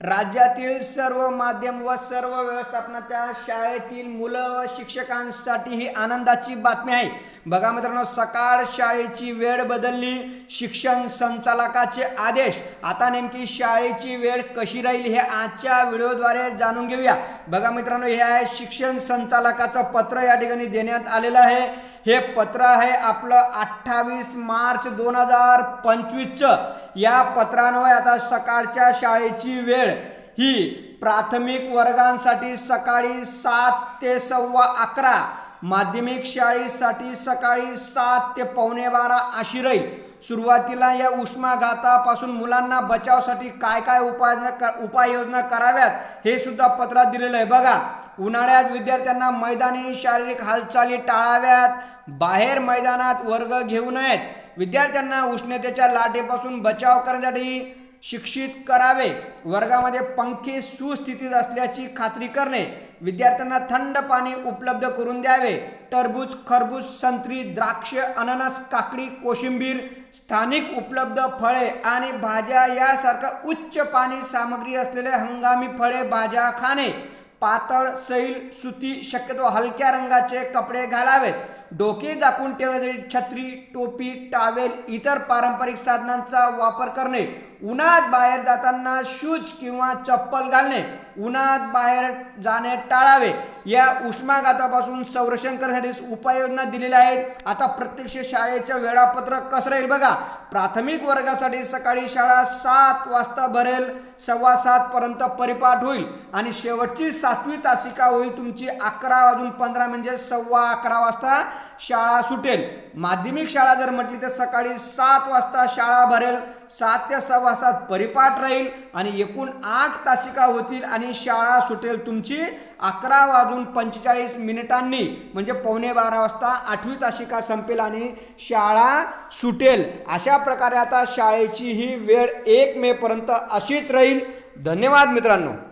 राज्यातील सर्व माध्यम व सर्व व्यवस्थापनाच्या शाळेतील मुलं व शिक्षकांसाठी ही आनंदाची बातमी आहे. बघा मित्रांनो सकाळ शाळेची वेळ बदलली शिक्षण संचालकाचे आदेश. आता नेमकी शाळेची वेळ कशी राहील हे आजच्या व्हिडिओद्वारे जाणून घेऊया. बघा मित्रांनो हे आहे शिक्षण संचालकाचं पत्र या ठिकाणी देण्यात आलेलं आहे. हे पत्र आहे आपलं अठ्ठावीस मार्च दोन हजार पंचवीसचं. या पत्रान्वये आता सकाळच्या शाळेची वेळ. ही प्राथमिक वर्गांसाठी सकाळी सात ते सव्वा अकरा माध्यमिक शाळेसाठी सकाळी सात ते पावणे बारा अशी राहील. सुरुवातीला या उष्माघातापासून मुलांना बचावासाठी काय काय उपाययोजना उपाययोजना कराव्यात हे सुद्धा पत्रात दिलेलं आहे. बघा उन्हाळ्यात विद्यार्थ्यांना मैदानी शारीरिक हालचाली टाळाव्यात. बाहेर मैदानात वर्ग घेऊ नयेत. विद्यार्थ्यांना उष्णतेच्या लाटेपासून बचाव करण्यासाठी शिक्षित करावे. वर्गामध्ये पंखे सुस्थितीत असल्याची खात्री करणे. विद्यार्थ्यांना थंड पाणी उपलब्ध करून द्यावे. टरबूज खरबूज संत्री द्राक्ष अननस काकडी कोशिंबीर स्थानिक उपलब्ध फळे आणि भाज्या यासारखं उच्च पाणी सामग्री असलेले हंगामी फळे भाज्या खाणे. पातळ सैल सुती शक्यतो हलक्या रंगाचे कपडे घालावेत. डोके झाकून ठेवण्यासाठी छत्री टोपी टावेल इतर पारंपरिक साधनांचा वापर करणे. उन्हात बाहेर जाताना शूज किंवा चप्पल घालणे उन्हात बाहेर जाणे टाळावे. या उष्माघातापासून संरक्षण करण्यासाठी उपाययोजना दिलेल्या आहेत. आता प्रत्यक्ष शाळेच्या वेळापत्रक कसं राहील बघा. प्राथमिक वर्गासाठी सकाळी शाळा सात वाजता भरेल सव्वा सातपर्यंत परिपाठ होईल आणि शेवटची सातवी तासिका होईल तुमची अकरा वाजून पंधरा म्हणजे सव्वा अकरा वाजता शाळा सुटेल. माध्यमिक शाळा जर म्हटली तर सकाळी सात वाजता शाळा भरेल सात ते सव्वा सात परिपाठ राहील आणि एकूण आठ तासिका होतील आणि शाळा सुटेल तुमची अकरा वाजून पंचेचाळीस मिनिटांनी. म्हणजे पावणे बारा वाजता आठवी तासिका संपेल आणि शाळा सुटेल. अशा प्रकारे आता शाळेची ही वेळ एक मेपर्यंत अशीच राहील. धन्यवाद मित्रांनो.